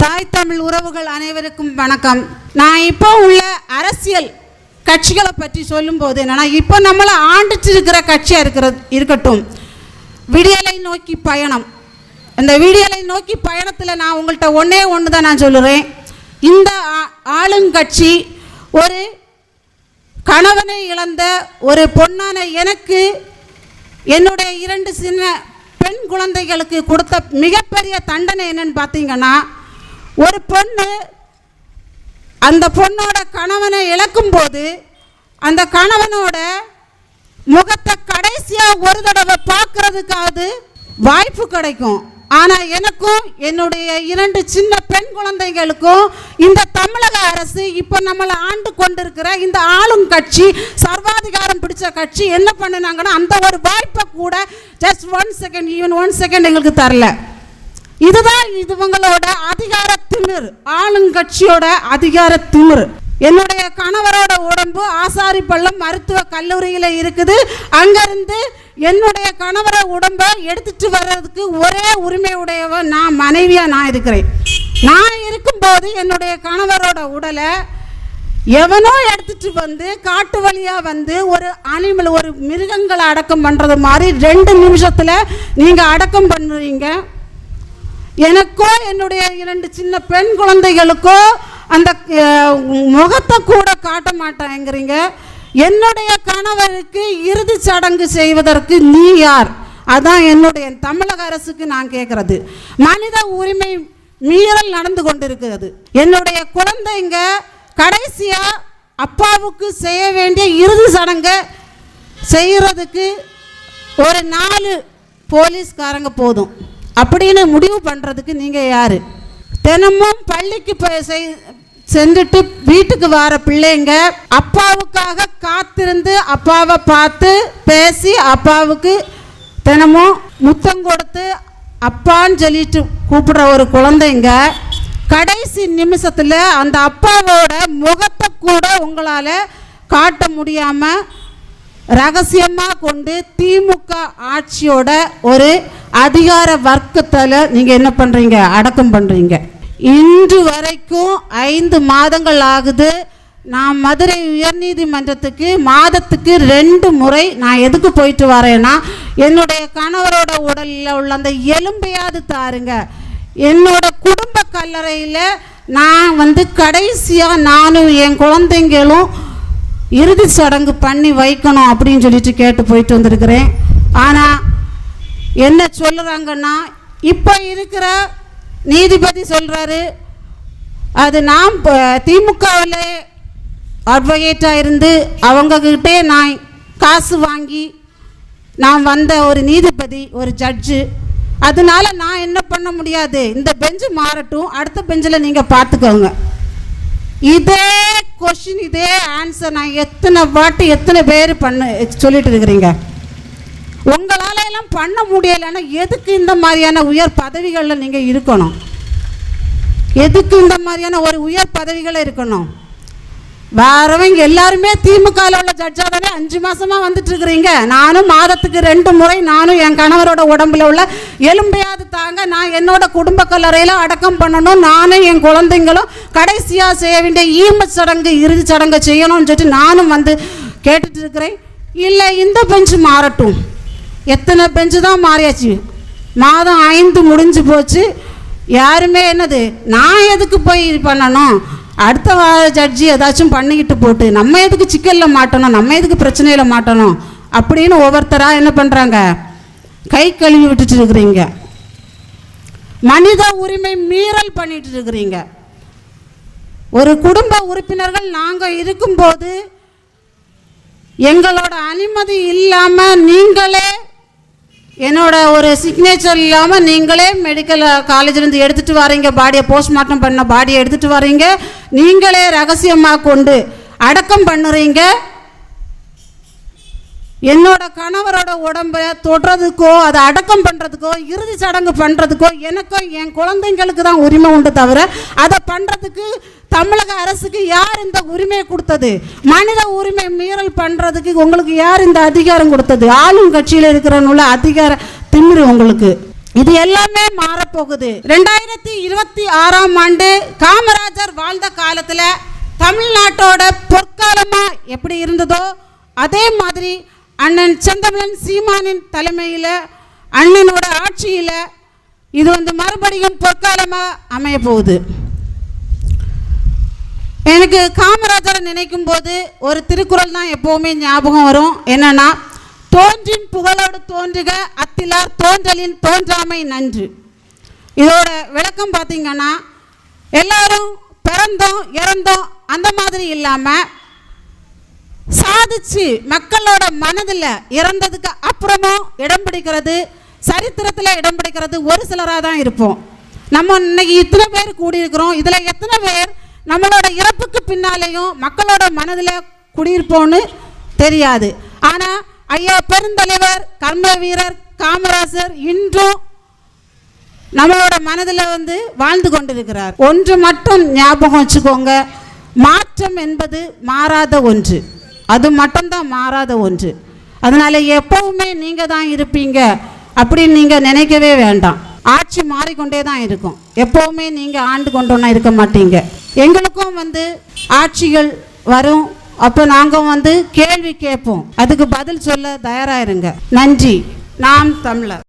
தாய் தமிழ் உறவுகள் அனைவருக்கும் வணக்கம். நான் இப்போ உள்ள அரசியல் கட்சிகளை பற்றி சொல்லும்போது என்னன்னா இப்போ நம்மளை ஆண்டுச்சிருக்கிற இருக்கிற கட்சியாக இருக்கிறது இருக்கட்டும். விடியலை நோக்கி பயணம். இந்த விடியலை நோக்கி பயணத்தில் நான் உங்கள்கிட்ட ஒன்றே ஒன்று தான் நான் சொல்லுறேன். இந்த ஆ- ஆளுங்கட்சி ஒரு கணவனை இழந்த ஒரு பொண்ணான எனக்கு என்னுடைய இரண்டு சின்ன பெண் குழந்தைகளுக்கு கொடுத்த மிகப்பெரிய தண்டனை என்னன்னு பார்த்தீங்கன்னா ஒரு பொண்ணு அந்த பொண்ணோட கணவனை இழக்கும்போது அந்த கணவனோட முகத்தை கடைசியாக ஒரு தடவை பார்க்கறதுக்காவது வாய்ப்பு கிடைக்கும். ஆனால் எனக்கும் என்னுடைய இரண்டு சின்ன பெண் குழந்தைகளுக்கும் இந்த தமிழக அரசு இப்போ நம்மளை ஆண்டு கொண்டிருக்கிற இந்த ஆளும் கட்சி சர்வாதிகாரம் பிடிச்ச கட்சி என்ன பண்ணுனாங்கன்னா அந்த ஒரு வாய்ப்பை கூட just one second even one second எங்களுக்கு தரல. இதுதான் இதுவங்களோட அதிகார திமிர். ஆளுங்கட்சியோட அதிகார திமிர். என்னுடைய கணவரோட உடம்பு ஆசாரி பள்ளம் மருத்துவ கல்லூரியில் இருக்குது. அங்கேருந்து என்னுடைய கணவரை உடம்பை எடுத்துட்டு வர்றதுக்கு ஒரே உரிமை உடையவ நான் மனைவியாக நான் இருக்கிறேன். நான் இருக்கும்போது என்னுடைய கணவரோட உடலை எவனோ எடுத்துட்டு வந்து காட்டு வழியாக வந்து ஒரு அனிமல் ஒரு மிருகங்களை அடக்கம் பண்ணுறது மாதிரி ரெண்டு நிமிஷத்தில் நீங்கள் அடக்கம் பண்ணுறீங்க எனக்கோ என்னுடைய இரண்டு சின்ன பெண் குழந்தைகளுக்கோ அந்த முகத்தை கூட காட்ட மாட்டேங்கிறீங்க. என்னுடைய கணவருக்கு இறுதி சடங்கு செய்வதற்கு நீ யார்? அதான் என்னுடைய தமிழக அரசுக்கு நான் கேட்கறது. மனித உரிமை மீறல் நடந்து கொண்டிருக்கிறது. என்னுடைய குழந்தைங்க கடைசியா அப்பாவுக்கு செய்ய வேண்டிய இறுதி சடங்கை செய்கிறதுக்கு ஒரு நாலு போலீஸ்காரங்க போதும். அப்படின்னு முடிவு பண்ணுறதுக்கு நீங்கள் யார்? தினமும் பள்ளிக்கு போய் செய் சென்றுட்டு வீட்டுக்கு வர பிள்ளைங்க அப்பாவுக்காக காத்திருந்து அப்பாவை பார்த்து பேசி அப்பாவுக்கு தினமும் முத்தம் கொடுத்து அப்பான்னு சொல்லிட்டு கூப்பிடுற ஒரு குழந்தைங்க கடைசி நிமிஷத்தில் அந்த அப்பாவோட முகத்தை கூட உங்களால் காட்ட முடியாமல் ரகசியமாக கொண்டு திமுக ஆட்சியோட ஒரு அதிகார வர்க்கத்தில் நீங்கள் என்ன பண்ணுறீங்க அடக்கம் பண்ணுறீங்க இன்று வரைக்கும் ஐந்து மாதங்கள் ஆகுது. நான் மதுரை உயர்நீதிமன்றத்துக்கு மாதத்துக்கு ரெண்டு முறை நான் எதுக்கு போயிட்டு வரேன்னா என்னுடைய கணவரோட உடலில் உள்ள அந்த எலும்பையாவது தாருங்க. என்னோட குடும்ப கல்லறையில் நான் வந்து கடைசியாக நானும் என் குழந்தைங்களும் இறுதி சடங்கு பண்ணி வைக்கணும் அப்படின்னு சொல்லிட்டு கேட்டு போயிட்டு வந்திருக்கிறேன். ஆனால் என்ன சொல்லுறாங்கன்னா இப்போ இருக்கிற நீதிபதி சொல்கிறாரு அது நாம் திமுகவில் அட்வொகேட்டாக இருந்து அவங்கக்கிட்டே நான் காசு வாங்கி நான் வந்த ஒரு நீதிபதி ஒரு ஜட்ஜு அதனால நான் என்ன பண்ண முடியாது? இந்த பெஞ்சு மாறட்டும் அடுத்த பெஞ்சில் நீங்கள் பார்த்துக்கோங்க இதே கொஷின் இதே ஆன்சர் நான் எத்தனை வாட்டி எத்தனை பேர் பண்ண சொல்லிட்டு இருக்கிறீங்க. உங்களால எல்லாம் பண்ண முடியலைன்னா எதுக்கு இந்த மாதிரியான உயர் பதவிகளில் நீங்கள் இருக்கணும்? எதுக்கு இந்த மாதிரியான ஒரு உயர் பதவிகளை இருக்கணும்? வரவங்க எல்லாருமே திமுகவில் உள்ள ஜட்ஜாகவே அஞ்சு மாசமா வந்துட்டு இருக்கிறீங்க. நானும் மாதத்துக்கு ரெண்டு முறை நானும் என் கணவரோட உடம்புல உள்ள எலும்பையாவது தாங்க நான் என்னோட குடும்ப கல்லறையில் அடக்கம் பண்ணணும். நானும் என் குழந்தைங்களும் கடைசியாக செய்ய வேண்டிய ஈம சடங்கு இறுதி சடங்கு செய்யணும்னு சொல்லிட்டு நானும் வந்து கேட்டுட்டு இருக்கிறேன். இல்லை இந்த பெஞ்சு மாறட்டும். எத்தனை பெஞ்சு தான் மாறியாச்சு? மாதம் ஐந்து முடிஞ்சு போச்சு. யாருமே என்னது நான் எதுக்கு போய் இது பண்ணணும்? அடுத்த வார ஜட்ஜி ஏதாச்சும் பண்ணிக்கிட்டு போட்டு நம்ம எதுக்கு சிக்கலில் மாட்டணும் நம்ம எதுக்கு பிரச்சனையில் மாட்டணும் அப்படின்னு ஒவ்வொருத்தராக என்ன பண்ணுறாங்க கை கழுவி விட்டுட்டு இருக்கிறீங்க. மனித உரிமை மீறல் பண்ணிட்டு இருக்கிறீங்க. ஒரு குடும்ப உறுப்பினர்கள் நாங்கள் இருக்கும்போது எங்களோட அனுமதி இல்லாமல் நீங்களே என்னோட ஒரு சிக்னேச்சர் இல்லாமல் நீங்களே மெடிக்கல் காலேஜ்லேருந்து எடுத்துகிட்டு வரீங்க. பாடியை போஸ்ட்மார்ட்டம் பண்ண பாடியை எடுத்துகிட்டு வரீங்க. நீங்களே ரகசியமாக கொண்டு அடக்கம் பண்ணுறீங்க. என்னோட கணவரோட உடம்பை தொடுறதுக்கோ அதை அடக்கம் பண்ணுறதுக்கோ இறுதி சடங்கு பண்ணுறதுக்கோ எனக்கோ என் குழந்தைங்களுக்கு தான் உரிமை உண்டு தவிர அதை பண்ணுறதுக்கு தமிழக அரசுக்கு யார் இந்த உரிமையை கொடுத்தது? மனித உரிமை மீறல் பண்ணுறதுக்கு உங்களுக்கு யார் இந்த அதிகாரம் கொடுத்தது? ஆளும் கட்சியில் இருக்கிறனுள்ள அதிகார திமிரு உங்களுக்கு. இது எல்லாமே மாறப்போகுது. ரெண்டாயிரத்தி இருபத்தி ஆறாம் ஆண்டு காமராஜர் வாழ்ந்த காலத்தில் தமிழ்நாட்டோட பொற்காலமாக எப்படி இருந்ததோ அதே மாதிரி அண்ணன் செந்தமிழன் சீமானின் தலைமையில் அண்ணனோட ஆட்சியில் இது வந்து மறுபடியும் பொற்காலமாக அமைய போகுது எனக்கு காமராஜரை நினைக்கும் போது ஒரு திருக்குறள் தான் எப்போவுமே ஞாபகம் வரும். என்னன்னா தோன்றின் புகழோடு தோன்றுக அத்திலார் தோன்றலின் தோன்றாமை நன்று. இதோட விளக்கம் பார்த்தீங்கன்னா எல்லாரும் பிறந்தோம் இறந்தோம் அந்த மாதிரி இல்லாமல் சாதிச்சு மக்களோட மனதில் இறந்ததுக்கு அப்புறமும் இடம் பிடிக்கிறது சரித்திரத்தில் இடம் பிடிக்கிறது ஒரு சிலராக தான் இருப்போம். நம்ம இன்னைக்கு இத்தனை பேர் கூடியிருக்கிறோம். இதில் எத்தனை பேர் நம்மளோட இறப்புக்கு பின்னாலேயும் மக்களோட மனதில் குடியிருப்போன்னு தெரியாது. ஆனால் ஐயா பெருந்தலைவர் கர்ம வீரர் காமராசர் இன்றும் நம்மளோட மனதில் வந்து வாழ்ந்து கொண்டிருக்கிறார். ஒன்று மட்டும் ஞாபகம் வச்சுக்கோங்க. மாற்றம் என்பது மாறாத ஒன்று. அது மட்டும்தான் மாறாத ஒன்று. அதனால் எப்போவுமே நீங்கள் தான் இருப்பீங்க அப்படின்னு நீங்கள் நினைக்கவே வேண்டாம். ஆட்சி மாறிக்கொண்டே தான் இருக்கும். எப்போவுமே நீங்கள் ஆண்டு கொண்டோன்னா இருக்க மாட்டீங்க. எங்களுக்கும் வந்து ஆட்சிகள் வரும். அப்போ நாங்கள் வந்து கேள்வி கேட்போம். அதுக்கு பதில் சொல்ல தயாராக இருங்க. நன்றி. நாம் தமிழர்.